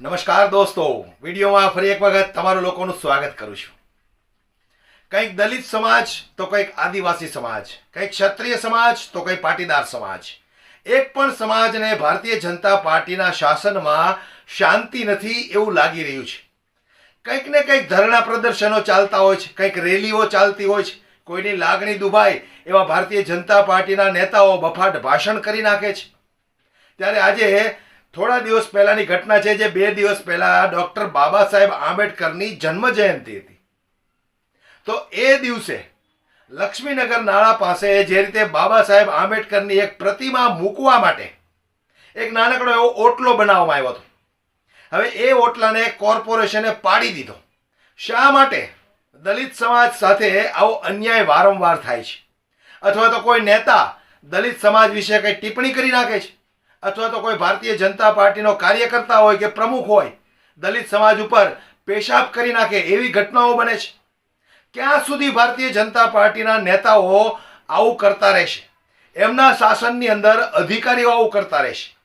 નમસ્કાર દોસ્તો. વિડીયોમાં ફરી એક વખત તમારું લોકોનું સ્વાગત કરું છું. કંઈક દલિત સમાજ તો કંઈક આદિવાસી સમાજ. કંઈક ક્ષત્રિય સમાજ તો કંઈક પાટીદાર સમાજ. એક પણ સમાજને ભારતીય જનતા પાર્ટીના શાસનમાં શાંતિ નથી એવું લાગી રહ્યું છે. કંઈક ને કંઈક ધરણા પ્રદર્શનો ચાલતા હોય છે, કંઈક રેલીઓ ચાલતી હોય છે. કોઈની લાગણી દુભાય એવા ભારતીય જનતા પાર્ટીના નેતાઓ બફાટ ભાષણ કરી નાખે છે. ત્યારે આજે થોડા દિવસ પહેલાની ઘટના છે જે બે દિવસ પહેલા ડોક્ટર બાબા સાહેબ આંબેડકરની જન્મ જયંતિ હતી. તો એ દિવસે લક્ષ્મીનગર નાળા પાસે જે રીતે બાબા સાહેબ આંબેડકરની એક પ્રતિમા મૂકવા માટે એક નાનકડો એવો ઓટલો બનાવવામાં આવ્યો હતો. હવે એ ઓટલાને કોર્પોરેશને પાડી દીધો. શા માટે? દલિત સમાજ સાથે આવો અન્યાય વારંવાર થાય છે. અથવા તો કોઈ નેતા દલિત સમાજ વિશે કંઈ ટિપ્પણી કરી નાખે છે. અથવા તો કોઈ ભારતીય જનતા પાર્ટીનો કાર્યકર્તા હોય કે પ્રમુખ હોય, દલિત સમાજ ઉપર પેશાબ કરી નાખે એવી ઘટનાઓ બને છે. ક્યાં સુધી ભારતીય જનતા પાર્ટીના નેતાઓ આવું કરતા રહેશે? એમના શાસનની અંદર અધિકારીઓ આવું કરતા રહેશે.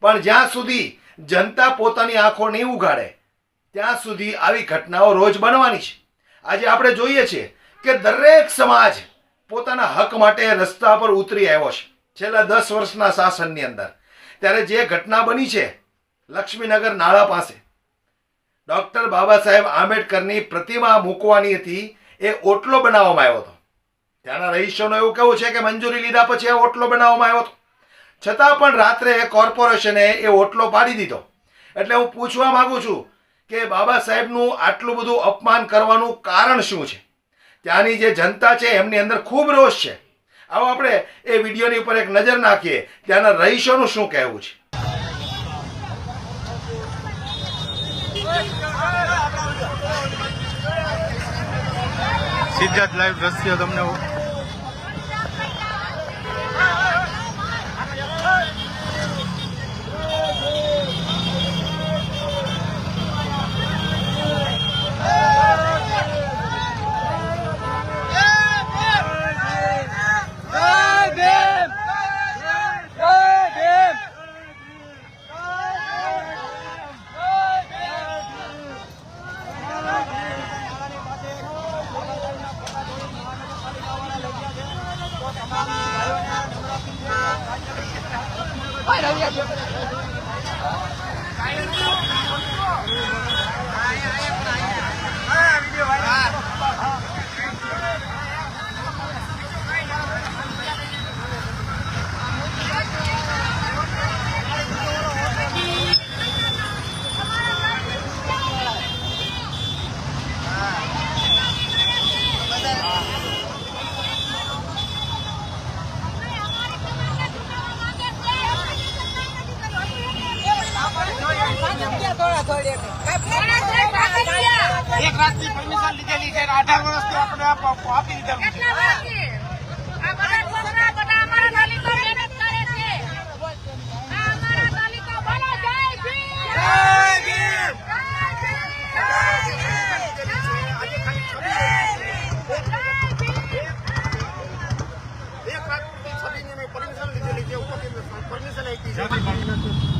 પણ જ્યાં સુધી જનતા પોતાની આંખો નહીં ઉગાડે ત્યાં સુધી આવી ઘટનાઓ રોજ બનવાની છે. આજે આપણે જોઈએ છીએ કે દરેક સમાજ પોતાના હક માટે રસ્તા પર ઉતરી આવ્યો છે. છેલ્લા દસ વર્ષના શાસનની અંદર. ત્યારે જે ઘટના બની છે, લક્ષ્મીનગર નાળા પાસે, ડૉક્ટર બાબા સાહેબ આંબેડકરની પ્રતિમા મૂકવાની હતી, એ ઓટલો બનાવવામાં આવ્યો હતો. ત્યાંના રહીશોનું એવું કહેવું છે કે મંજૂરી લીધા પછી આ ઓટલો બનાવવામાં આવ્યો હતો. છતાં પણ રાત્રે કોર્પોરેશને એ ઓટલો પાડી દીધો. એટલે હું પૂછવા માગું છું કે બાબા સાહેબનું આટલું બધું અપમાન કરવાનું કારણ શું છે? ત્યાંની જે જનતા છે, એમની અંદર ખૂબ રોષ છે. આવો આપણે એ વિડીયોની ઉપર એક નજર નાખીએ. ત્યાંના રહીશોનું શું કહેવું છે? જ લાઈવ દ્રશ્ય તમને એક રાતની પરમિશન લીધેલી છે અઢાર વર્ષથી આપણે આપ- દીધેલું છે.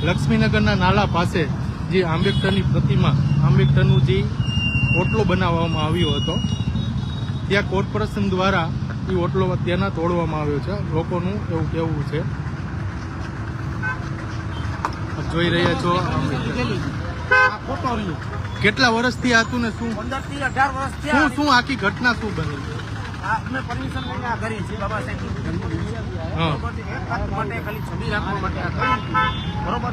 લક્ષ્મીનગરના નાલા પાસે જે આંબેડકરની પ્રતિમા આંબેડકરનું જે ઓટલો બનાવવામાં આવ્યો હતો. ત્યાં કોર્પોરેશન દ્વારા એ ઓટલો ત્યાંના તોડવામાં આવ્યો છે. લોકોનું એવું કહેવું છે. જોઈ રહ્યા છો કેટલા વર્ષથી હતું ને શું? શું શું આખી ઘટના શું બની? અમે પરમિશન લઈને આ કરી છે બાબા સાહેબ. માટે ખાલી છબી રાખવા માટે આ બરોબર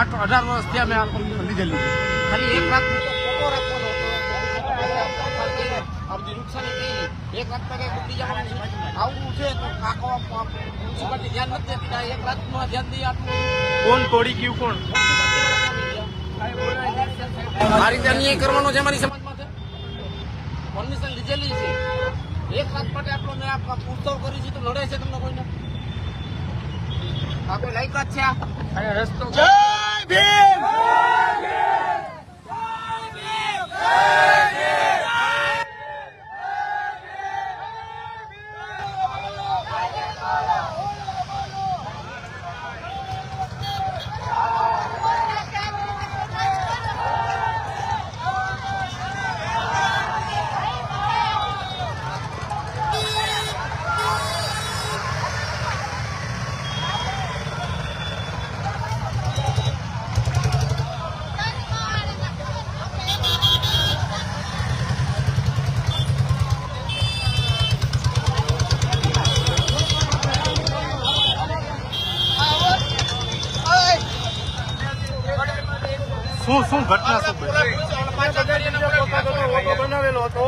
આઠ અઢાર વર્ષથી અમે આ લીધેલી ખાલી એક રાત ફોટો રાખવાનો બધી નુકસાની થઈ. એક રાત કઈ બુદ્ધિ જવાનું છે. તો કાકો મ્યુનિસિપાલિટી ધ્યાન નથી દેતી એક રાતનું ધ્યાન દઈએ આટલું કોણ તોડી ગયું કોણ? આ રીતે અન્યાય કરવાનો છે અમારી સમાજમાં છે. પરમિશન લીધેલી છે. એક રાત માટે આપણો મેં પૂછતો કરી છે તો લડે છે તમને કોઈને? આ કોઈ લાયકાત છે આ? રસ્તો જય ભીમ! શું શું ઘટના શું બનાવેલો હતો.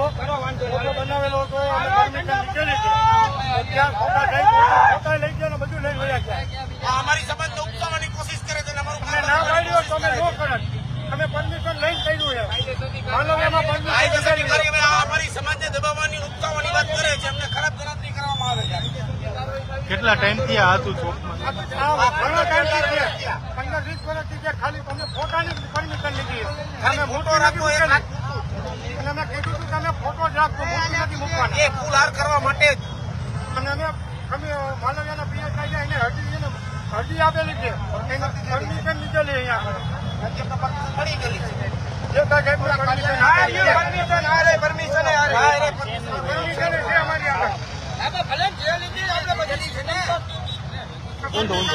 બનાવેલો હતો અને પરમિશન લીધેલી છે ત્યાં ખોટા લઈ લઈ ગયા ને બધું લઈ ગયા. ગયા અમારી સમાજને ઉપસાવવાની કોશિશ કરે છે અને તમે ના પાડ્યો તો નો કરત. તમે પરમિશન લઈને કર્યું છે માનો એમાં પરમિશન અમારી સમાજને દબાવવાની ઉપસાવવાની વાત કરે છે એમને ખરાબ ગણતરી કરવામાં આવે છે કેટલા ટાઈમથી આ હતું ચોકમાં? આ ઘણા ટાઈમથી પંદર વીસ વર્ષથી ખાલી. અમે ફોટાની પરમિશન લીધી. અમે ફોટો રાખો અને અમે કીધું હતું કે અમે ફોટો જ રાખજો મૂર્તિ નથી મૂકવાના. એ ફૂલ કરવા માટે અને અમે અમે માલવ્યાના પીએસ છે એને અરજી એને અરજી આપેલી છે. પરમિશન લીધેલી અહીંયા. મળી ગયેલી છે. જે કાંઈ પરમિશન પરમિશન પરમિશન ઊંધો ઊંધો.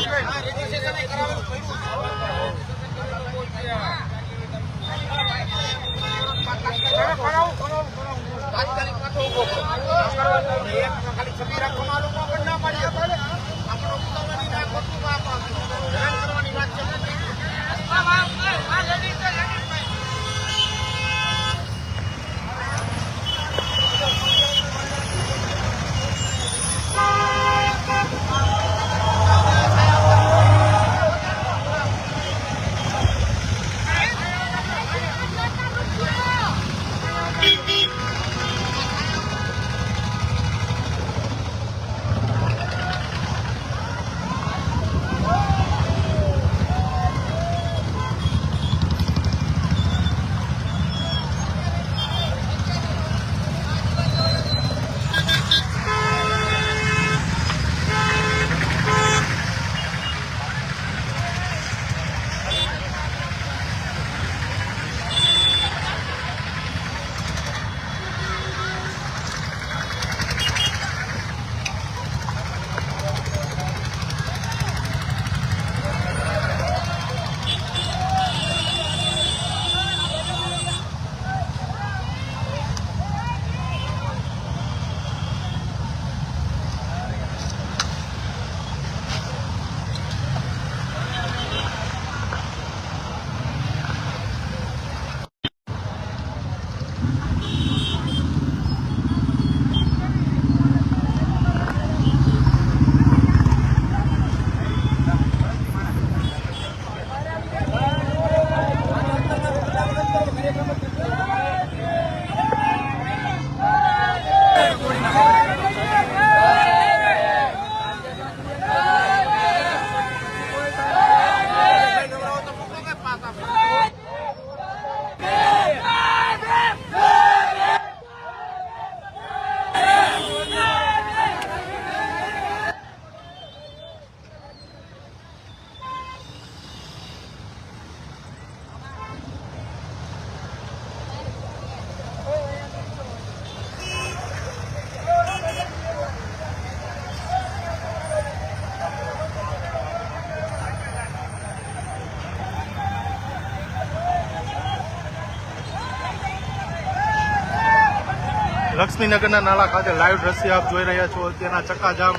લક્ષ્મીનગરના નાળા ખાતે લાઈવ દ્રશ્ય આપ જોઈ રહ્યા છો. અત્યારના ચક્કાજામ.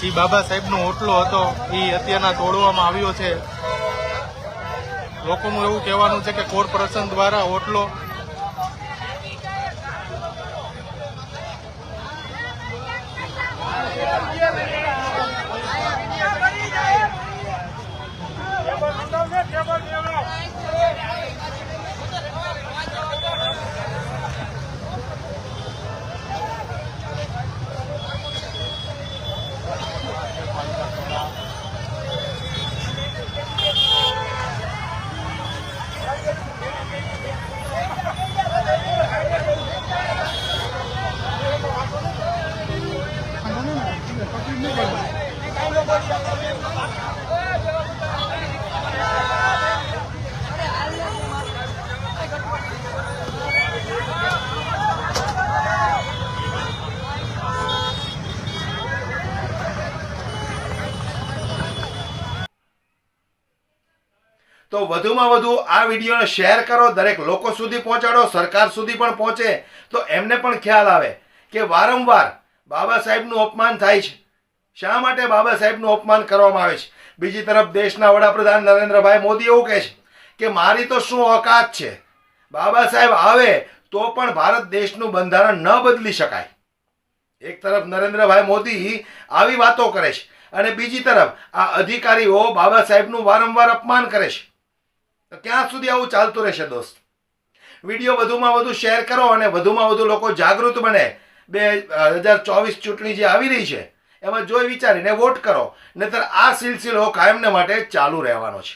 જી બાબા સાહેબનો હોટલો હતો. એ અત્યારના તોડવામાં આવ્યો છે. લોકોનું એવું કહેવાનું છે કે કોર્પોરેશન દ્વારા હોટલો તો વધુમાં વધુ આ વિડીયોને શેર કરો, દરેક લોકો સુધી પહોંચાડો, સરકાર સુધી પણ પહોંચે. તો એમને પણ ખ્યાલ આવે કે વારંવાર બાબા સાહેબનું અપમાન થાય છે. શા માટે બાબા સાહેબનું અપમાન કરવામાં આવે છે? બીજી તરફ દેશના વડાપ્રધાન નરેન્દ્રભાઈ મોદી એવું કહે છે કે મારી તો શું ઓકાત છે? બાબા સાહેબ આવે તો પણ ભારત દેશનું બંધારણ ન બદલી શકાય. એક તરફ નરેન્દ્રભાઈ મોદી આવી વાતો કરે છે અને બીજી તરફ આ અધિકારીઓ બાબા સાહેબનું વારંવાર અપમાન કરે છે. તો ક્યાં સુધી આવું ચાલતું રહેશે દોસ્ત? વીડિયો વધુમાં વધુ શેર કરો અને વધુમાં વધુ લોકો જાગૃત બને. બે હજાર ચોવીસ ચૂંટણી જે આવી રહી છે, એમાં જોઈ વિચારીને વોટ કરો. નહીતર આ સિલસિલો કાયમને માટે ચાલુ રહેવાનો છે.